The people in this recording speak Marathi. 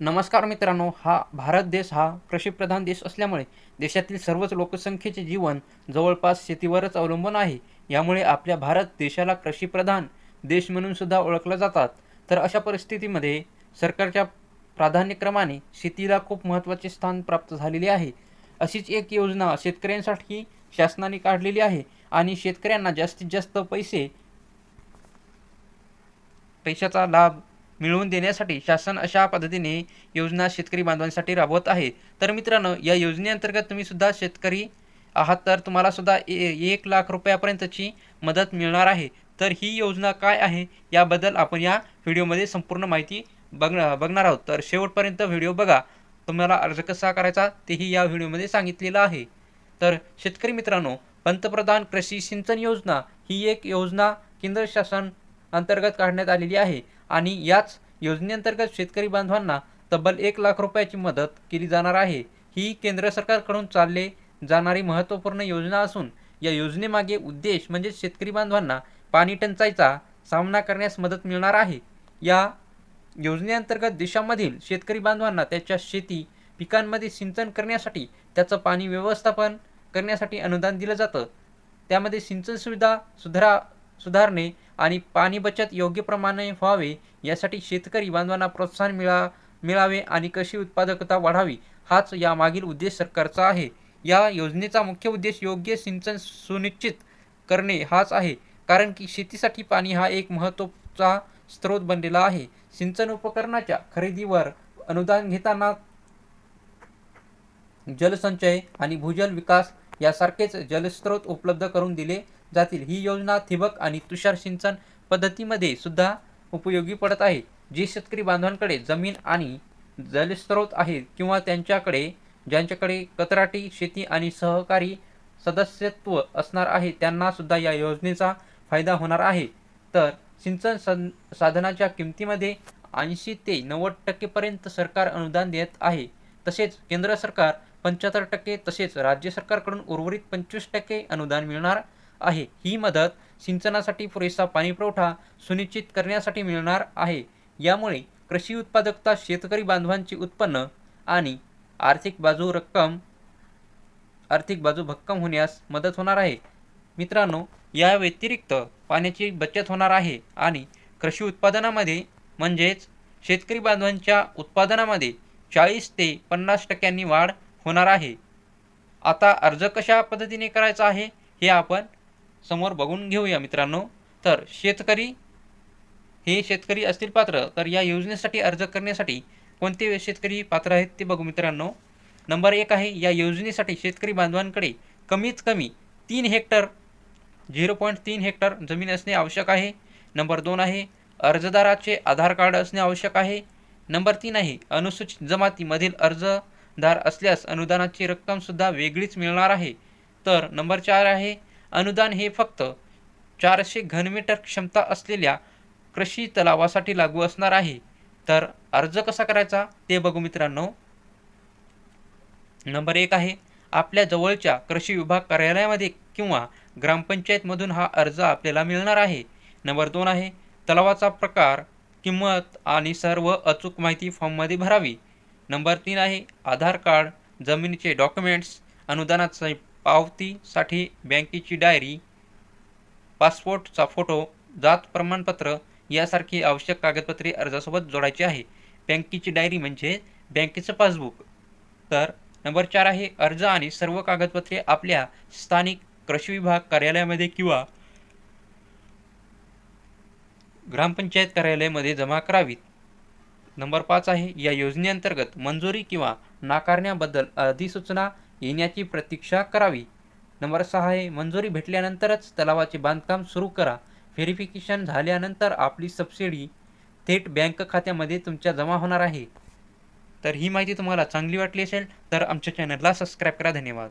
नमस्कार मित्रांनो हा भारत देश हा कृषीप्रधान देश असल्यामुळे देशातील सर्वच लोकसंख्येचे जीवन जवळपास शेतीवरच अवलंबून आहे. यामुळे आपल्या भारत देशाला कृषीप्रधान देश म्हणून सुद्धा ओळखलं जातात. तर अशा परिस्थितीमध्ये सरकारच्या प्राधान्यक्रमाने शेतीला खूप महत्त्वाचे स्थान प्राप्त झालेले आहे. अशीच एक योजना शेतकऱ्यांसाठी शासनाने काढलेली आहे आणि शेतकऱ्यांना जास्तीत जास्त पैसे पैशाचा लाभ मिळवून देण्यासाठी शासन अशा पद्धतीने योजना शेतकरी बांधवांसाठी राबवत आहे. तर मित्रांनो या योजनेअंतर्गत तुम्ही सुद्धा शेतकरी आहात तर तुम्हाला सुद्धा ए एक लाख रुपयापर्यंतची मदत मिळणार आहे. तर ही योजना काय आहे याबद्दल आपण या व्हिडिओमध्ये संपूर्ण माहिती बघ बघणार आहोत. तर शेवटपर्यंत व्हिडिओ बघा. तुम्हाला अर्ज कसा करायचा तेही या व्हिडिओमध्ये सांगितलेलं आहे. तर शेतकरी मित्रांनो पंतप्रधान कृषी सिंचन योजना ही एक योजना केंद्र शासन अंतर्गत काढण्यात आलेली आहे. आणि याच योजनेअंतर्गत शेतकरी बांधवांना तब्बल एक लाख रुपयाची मदत केली जाणार आहे. ही केंद्र सरकारकडून चालले जाणारी महत्त्वपूर्ण योजना असून या योजनेमागे उद्देश म्हणजे शेतकरी बांधवांना पाणी टंचाईचा सामना करण्यास मदत मिळणार आहे. या योजनेअंतर्गत देशामधील शेतकरी बांधवांना त्याच्या शेती पिकांमध्ये सिंचन करण्यासाठी त्याचं पाणी व्यवस्थापन करण्यासाठी अनुदान दिलं जातं. त्यामध्ये सिंचन सुविधा सुधारा सुधारणे आणि पाणी बचत योग्य प्रमाणे व्हावे यासाठी शेतकरी बांधवांना प्रोत्साहन मिळा मिळावे आणि कशी उत्पादकता वाढावी हाच यामागील उद्देश सरकारचा आहे. या योजनेचा मुख्य उद्देश योग्य सिंचन सुनिश्चित करणे हाच आहे कारण की शेतीसाठी पाणी हा एक महत्त्वाचा स्रोत बनलेला आहे. सिंचन उपकरणाच्या खरेदीवर अनुदान घेताना जलसंचय आणि भूजल विकास यासारखेच जलस्रोत उपलब्ध करून दिले जातील. ही योजना ठिबक आणि तुषार सिंचन पद्धतीमध्ये सुद्धा उपयोगी पडत आहे. जे शेतकरी बांधवांकडे जमीन आणि जलस्रोत आहेत किंवा त्यांच्याकडे ज्यांच्याकडे कतराटी शेती आणि सहकारी सदस्यत्व असणार आहे त्यांना सुद्धा या योजनेचा फायदा होणार आहे. तर सिंचन सं साधनाच्या किमतीमध्ये ऐंशी ते नव्वद टक्केपर्यंत सरकार अनुदान देत आहे. तसेच केंद्र सरकार पंच्याहत्तर टक्के तसेच राज्य सरकारकडून उर्वरित पंचवीस टक्के अनुदान मिळणार आहे. ही मदत सिंचनासाठी पुरेसा पाणीपुरवठा सुनिश्चित करण्यासाठी मिळणार आहे. यामुळे कृषी उत्पादकता शेतकरी बांधवांचे उत्पन्न आणि आर्थिक बाजू रक्कम आर्थिक बाजू भक्कम होण्यास मदत होणार आहे. मित्रांनो या व्यतिरिक्त पाण्याची बचत होणार आहे आणि कृषी उत्पादनामध्ये म्हणजेच शेतकरी बांधवांच्या उत्पादनामध्ये चाळीस ते पन्नास टक्क्यांनी वाढ होणार आहे. आता अर्ज कशा पद्धतीने करायचा आहे हे आपण समोर बघून घेऊया मित्रांनो. तर शेतकरी हे शेतकरी असतील पात्र तर या योजनेसाठी अर्ज करण्यासाठी कोणते शेतकरी पात्र आहेत ते बघू मित्रांनो. नंबर एक आहे या योजनेसाठी शेतकरी बांधवांकडे कमीत कमी तीन हेक्टर झिरो पॉईंट तीन हेक्टर जमीन असणे आवश्यक आहे. नंबर दोन आहे अर्जदाराचे आधार कार्ड असणे आवश्यक आहे. नंबर तीन आहे अनुसूचित जमातीमधील अर्ज धार असल्यास अनुदानाची रक्कमसुद्धा वेगळीच मिळणार आहे. तर नंबर चार आहे अनुदान हे फक्त चारशे घनमीटर क्षमता असलेल्या कृषी तलावासाठी लागू असणार आहे. तर अर्ज कसा करायचा ते बघू मित्रांनो. नंबर एक आहे आपल्या जवळच्या कृषी विभाग कार्यालयामध्ये किंवा ग्रामपंचायतमधून हा अर्ज आपल्याला मिळणार आहे. नंबर दोन आहे तलावाचा प्रकार किंमत आणि सर्व अचूक माहिती फॉर्ममध्ये भरावी. नंबर तीन आहे आधार कार्ड जमिनीचे डॉक्युमेंट्स अनुदानाचे पावतीसाठी बँकेची डायरी पासपोर्टचा फोटो जात प्रमाणपत्र यासारखी आवश्यक कागदपत्रे अर्जासोबत जोडायची आहे. बँकेची डायरी म्हणजे बँकेचं पासबुक. तर नंबर चार आहे अर्ज आणि सर्व कागदपत्रे आपल्या स्थानिक कृषी विभाग कार्यालयामध्ये किंवा ग्रामपंचायत कार्यालयामध्ये जमा करावीत. नंबर पाच आहे या योजनेअंतर्गत मंजुरी किंवा नाकारण्याबद्दल अधिसूचना येण्याची प्रतीक्षा करावी. नंबर सहा आहे मंजुरी भेटल्यानंतरच तलावाचे बांधकाम सुरू करा. व्हेरिफिकेशन झाल्यानंतर आपली सबसिडी थेट बँक खात्यामध्ये तुमच्या जमा होणार आहे. तर ही माहिती तुम्हाला चांगली वाटली असेल तर आमच्या चॅनलला सबस्क्राईब करा. धन्यवाद.